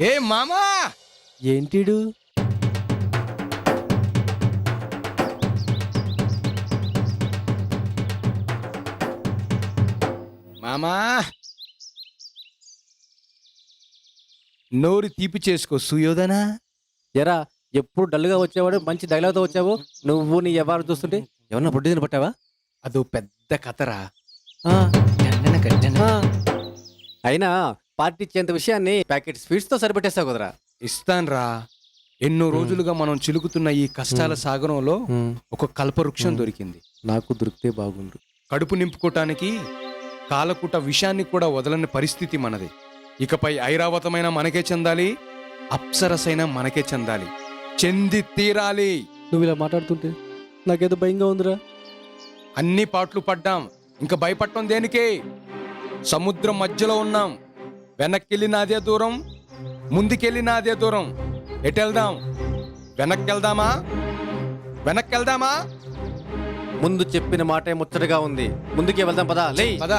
ఏ మామా? ఏంటిడు? మామా? నోరు తీపి చేసుకో సుయోధనా. ఎరా ఎప్పుడు డల్గా వచ్చేవాడు మంచి డైలాగ్తో వచ్చావు? నువ్వు నీ ఎవరు చూస్తుంటే ఏమన్నా బుడ్డి పట్టావా? అదో పెద్ద కథరా. ఆ. ఆ. అయినా పార్టీ ఇచ్చేంత విషయాన్ని ప్యాకెట్ స్వీట్స్తో సరిపెట్టేస్తావు కదరా. ఇస్తాన్రా. ఎన్నో రోజులుగా మనం చిలుకుతున్న ఈ కష్టాల సాగరంలో ఒక కల్పవృక్షం దొరికింది. నాకు దొరికితే బాగుండు. కడుపు నింపుకోటానికి కాలకుట విషాన్ని కూడా వదలని పరిస్థితి మనది. ఇకపై ఐరావతమైన మనకే చెందాలి అప్సరసైన మనకే చెందాలి. చెంది తీరాలి. నువ్వు ఇలా మాట్లాడుతుంటే నాకేదో భయంగా ఉందిరా. అన్ని పాటలు పడ్డాం. ఇంకా భయపడటం దేనికి? సముద్రం మధ్యలో ఉన్నాం. వెనక్కెళ్ళిన అదే దూరం ముందుకెళ్ళిన అదే దూరం. ఎటెళ్దాం? వెనక్కెళ్దామా? వెనక్కెళ్దామా? ముందు చెప్పిన మాటే ముచ్చటగా ఉంది. ముందుకే వెళ్దాం పదా. లే పద.